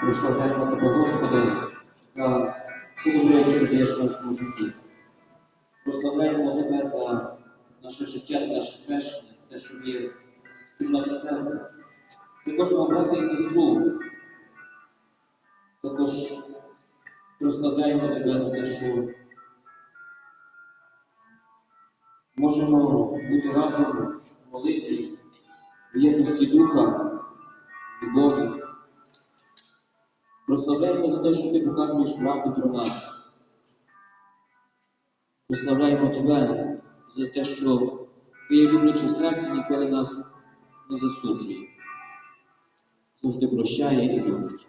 прославляємо Тебе, Господи, за всі добро, які ти даєш в нашому житті. Прославляємо Тебе за наше життя, за наше хрещення, те, що є спільнота церкви. Ти кожного брата і сестру. Також прославляємо Тебе за те, що можемо бути разом в молитві, в єдності духа, любові. Прославляємо за те, що ти правду про нас. Прославляємо тебе за те, що твоє любляче серце ніколи нас не засуджує. Завжди прощає і любить.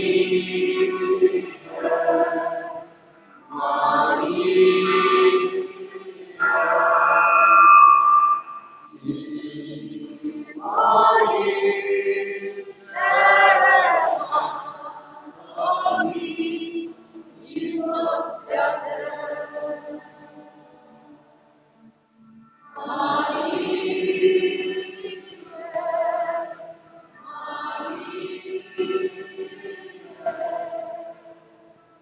Thank you.